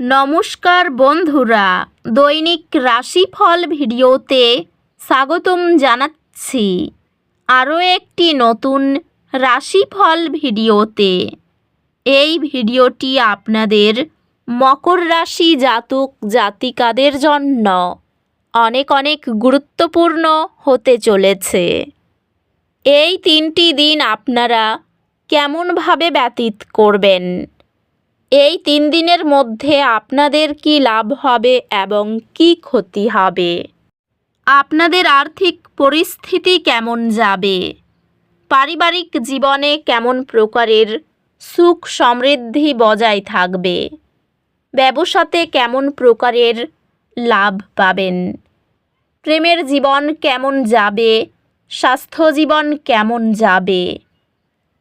নমস্কার বন্ধুরা। দৈনিক রাশিফল ভিডিওতে স্বাগতম জানাচ্ছি। আরও একটি নতুন রাশিফল ভিডিওতে। এই ভিডিওটি আপনাদের মকর রাশি জাতক জাতিকাদের জন্য অনেক অনেক গুরুত্বপূর্ণ হতে চলেছে। এই তিনটি দিন আপনারা কেমনভাবে ব্যতীত করবেন? এই তিন দিনের মধ্যে আপনাদের কি লাভ হবে এবং কি ক্ষতি হবে? আপনাদের আর্থিক পরিস্থিতি কেমন যাবে? পারিবারিক জীবনে কেমন প্রকারের সুখ সমৃদ্ধি বজায় থাকবে? ব্যবসাতে কেমন প্রকারের লাভ পাবেন? প্রেমের জীবন কেমন যাবে? স্বাস্থ্য জীবন কেমন যাবে?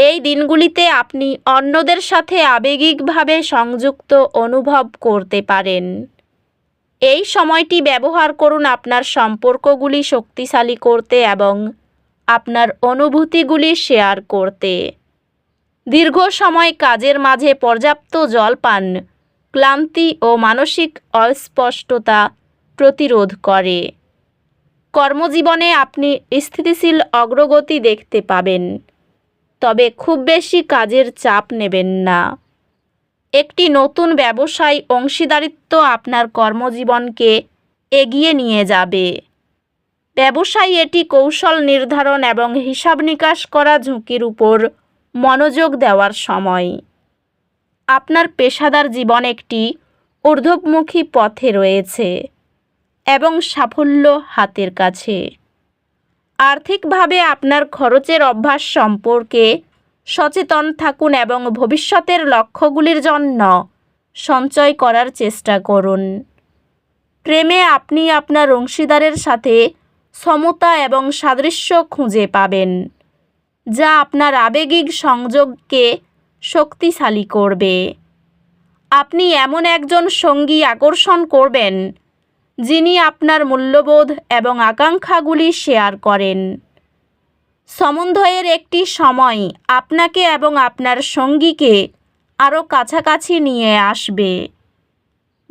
এই দিনগুলিতে আপনি অন্যদের সাথে আবেগিকভাবে সংযুক্ত অনুভব করতে পারেন। এই সময়টি ব্যবহার করুন আপনার সম্পর্কগুলি শক্তিশালী করতে এবং আপনার অনুভূতিগুলি শেয়ার করতে। দীর্ঘ সময় কাজের মাঝে পর্যাপ্ত জল পান, ক্লান্তি ও মানসিক অস্পষ্টতা প্রতিরোধ করে। কর্মজীবনে আপনি স্থিতিশীল অগ্রগতি দেখতে পাবেন। তবে খুব বেশি কাজের চাপ নেবেন না। একটি নতুন ব্যবসায় অংশীদারিত্ব আপনার কর্মজীবনকে এগিয়ে নিয়ে যাবে। ব্যবসায় এটি কৌশল নির্ধারণ এবং হিসাব নিকাশ করা ঝুঁকির উপর মনোযোগ দেওয়ার সময়। আপনার পেশাদার জীবন একটি ঊর্ধ্বমুখী পথে রয়েছে এবং সাফল্য হাতের কাছে। আর্থিকভাবে আপনার খরচের অভ্যাস সম্পর্কে সচেতন থাকুন এবং ভবিষ্যতের লক্ষ্যগুলির জন্য সঞ্চয় করার চেষ্টা করুন। প্রেমে আপনি আপনার অংশীদারের সাথে সমতা এবং সাদৃশ্য খুঁজে পাবেন, যা আপনার আবেগিক সংযোগকে শক্তিশালী করবে। আপনি এমন একজন সঙ্গী আকর্ষণ করবেন যিনি আপনার মূল্যবোধ এবং আকাঙ্ক্ষাগুলি শেয়ার করেন। সমন্বয়ের একটি সময় আপনাকে এবং আপনার সঙ্গীকে আরও কাছাকাছি নিয়ে আসবে।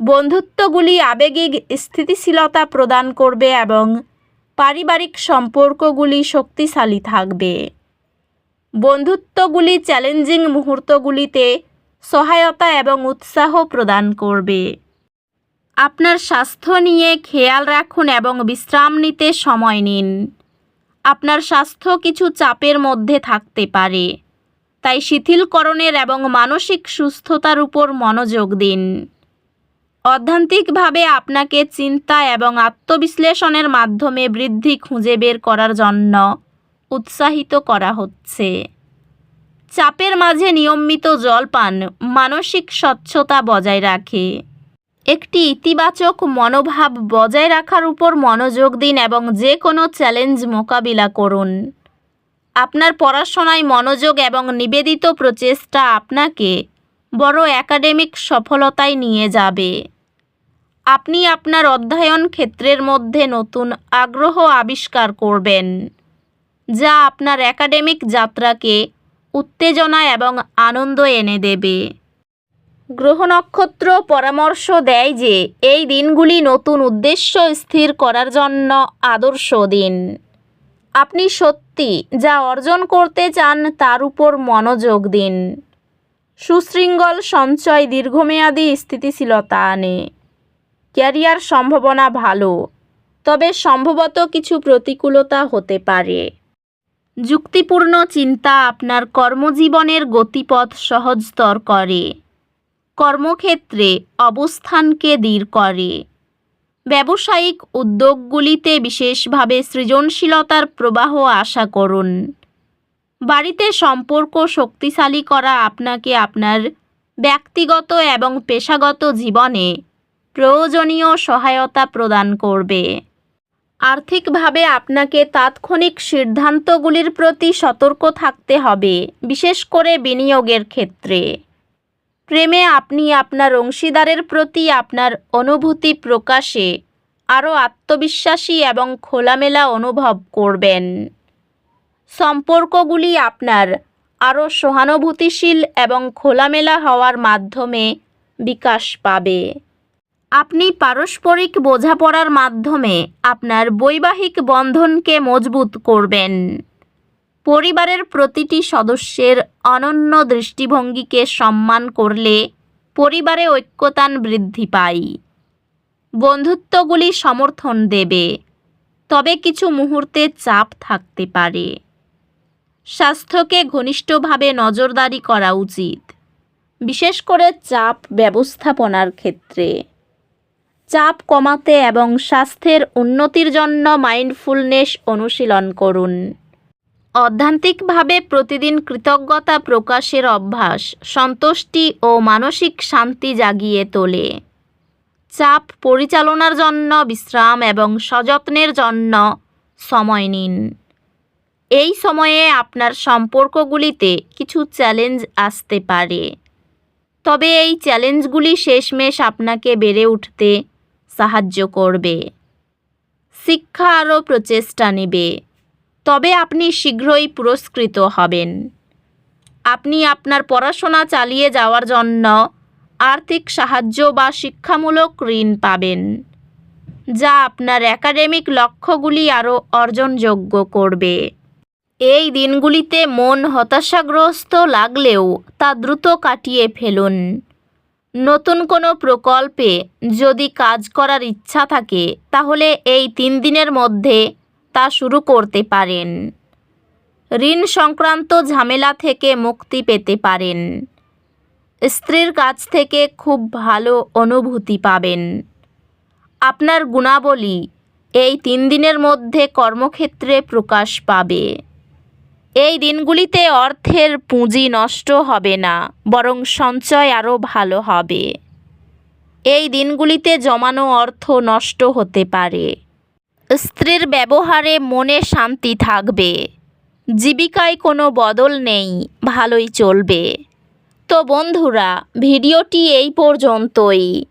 বন্ধুত্বগুলি আবেগিক স্থিতিশীলতা প্রদান করবে এবং পারিবারিক সম্পর্কগুলি শক্তিশালী থাকবে। বন্ধুত্বগুলি চ্যালেঞ্জিং মুহূর্তগুলিতে সহায়তা এবং উৎসাহ প্রদান করবে। আপনার স্বাস্থ্য নিয়ে খেয়াল রাখুন এবং বিশ্রাম নিতে সময় নিন। আপনার স্বাস্থ্য কিছু চাপের মধ্যে থাকতে পারে। তাই শিথিলকরণের এবং মানসিক সুস্থতার উপর মনোযোগ দিন। অধ্যান্তিকভাবে আপনাকে চিন্তা এবং আত্মবিশ্লেষণের মাধ্যমে বৃদ্ধি খুঁজে বের করার জন্য উৎসাহিত করা হচ্ছে। চাপের মাঝে নিয়মিত জল পান, মানসিক স্বচ্ছতা বজায় রাখে। একটি ইতিবাচক মনোভাব বজায় রাখার উপর মনোযোগ দিন এবং যে কোনো চ্যালেঞ্জ মোকাবিলা করুন। আপনার পড়াশোনায় মনোযোগ এবং নিবেদিত প্রচেষ্টা আপনাকে বড় একাডেমিক সফলতায় নিয়ে যাবে। আপনি আপনার অধ্যয়ন ক্ষেত্রের মধ্যে নতুন আগ্রহ আবিষ্কার করবেন, যা আপনার একাডেমিক যাত্রাকে উত্তেজনা এবং আনন্দ এনে দেবে। গ্রহ নক্ষত্র পরামর্শ দেয় যে, এই দিনগুলি নতুন উদ্দেশ্য স্থির করার জন্য আদর্শ দিন। আপনি সত্যি যা অর্জন করতে চান তার উপর মনোযোগ দিন। সুশৃঙ্গল সঞ্চয় দীর্ঘমেয়াদী স্থিতিশীলতা আনে। ক্যারিয়ার সম্ভাবনা ভালো, তবে সম্ভবত কিছু প্রতিকূলতা হতে পারে। যুক্তিপূর্ণ চিন্তা আপনার কর্মজীবনের গতিপথ সহজতর করে। কর্মক্ষেত্রে অবস্থানকে দৃঢ় করে। ব্যবসায়িক উদ্যোগগুলিতে বিশেষভাবে সৃজনশীলতার প্রবাহ আশা করুন। বাড়িতে সম্পর্ক শক্তিশালী করা আপনাকে আপনার ব্যক্তিগত এবং পেশাগত জীবনে প্রয়োজনীয় সহায়তা প্রদান করবে। আর্থিকভাবে আপনাকে তাৎক্ষণিক সিদ্ধান্তগুলির প্রতি সতর্ক থাকতে হবে, বিশেষ করে বিনিয়োগের ক্ষেত্রে। প্রেমে আপনি আপনার অংশীদারের প্রতি আপনার অনুভূতি প্রকাশে, আরও আত্মবিশ্বাসী এবং খোলামেলা অনুভব করবেন। সম্পর্কগুলি আপনার আরও সহানুভূতিশীল এবং খোলামেলা হওয়ার মাধ্যমে বিকাশ পাবে। আপনি পারস্পরিক বোঝাপড়ার মাধ্যমে আপনার বৈবাহিক বন্ধনকে মজবুত করবেন। পরিবারের প্রতিটি সদস্যের অনন্য দৃষ্টিভঙ্গিকে সম্মান করলে পরিবারে ঐক্যতান বৃদ্ধি পায়। বন্ধুত্বগুলি সমর্থন দেবে, তবে কিছু মুহূর্তে চাপ থাকতে পারে। স্বাস্থ্যকে ঘনিষ্ঠভাবে নজরদারি করা উচিত, বিশেষ করে চাপ ব্যবস্থাপনার ক্ষেত্রে। চাপ কমাতে এবং স্বাস্থ্যের উন্নতির জন্য মাইন্ডফুলনেস অনুশীলন করুন। অধ্যান্তিকভাবে প্রতিদিন কৃতজ্ঞতা প্রকাশের অভ্যাস, সন্তুষ্টি ও মানসিক শান্তি জাগিয়ে তোলে। চাপ পরিচালনার জন্য বিশ্রাম এবং সযত্নের জন্য সময় নিন। এই সময়ে আপনার সম্পর্কগুলিতে কিছু চ্যালেঞ্জ আসতে পারে। তবে এই চ্যালেঞ্জগুলি শেষমেশ আপনাকে বেড়ে উঠতে সাহায্য করবে। শিক্ষা আরও প্রচেষ্টা নেবে। তবে আপনি শীঘ্রই পুরস্কৃত হবেন। আপনি আপনার পড়াশোনা চালিয়ে যাওয়ার জন্য আর্থিক সাহায্য বা শিক্ষামূলক ঋণ পাবেন, যা আপনার একাডেমিক লক্ষ্যগুলি আরও অর্জনযোগ্য করবে। এই দিনগুলিতে মন হতাশাগ্রস্ত লাগলেও তা দ্রুত কাটিয়ে ফেলুন। নতুন কোনো প্রকল্পে যদি কাজ করার ইচ্ছা থাকে, তাহলে এই তিন দিনের মধ্যে তা শুরু করতে পারেন। ঋণ সংক্রান্ত ঝামেলা থেকে মুক্তি পেতে পারেন। স্ত্রীর কাছ থেকে খুব ভালো অনুভূতি পাবেন। আপনার গুণাবলী এই তিন দিনের মধ্যে কর্মক্ষেত্রে প্রকাশ পাবে। এই দিনগুলিতে অর্থের পুঁজি নষ্ট হবে না, বরং সঞ্চয় আরও ভালো হবে। এই দিনগুলিতে জমানো অর্থ নষ্ট হতে পারে। স্ত্রীর ব্যবহারে মনে শান্তি থাকবে। জীবিকায় কোনো বদল নেই, ভালোই চলবে। তো বন্ধুরা, ভিডিওটি এই পর্যন্তই।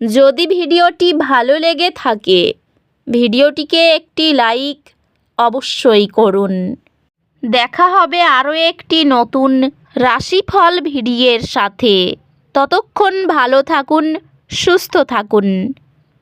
যদি ভিডিওটি ভালো লেগে থাকে, ভিডিওটিকে একটি লাইক অবশ্যই করুন। দেখা হবে আরও একটি নতুন রাশিফল ভিডিওর সাথে। ততক্ষণ ভালো থাকুন, সুস্থ থাকুন।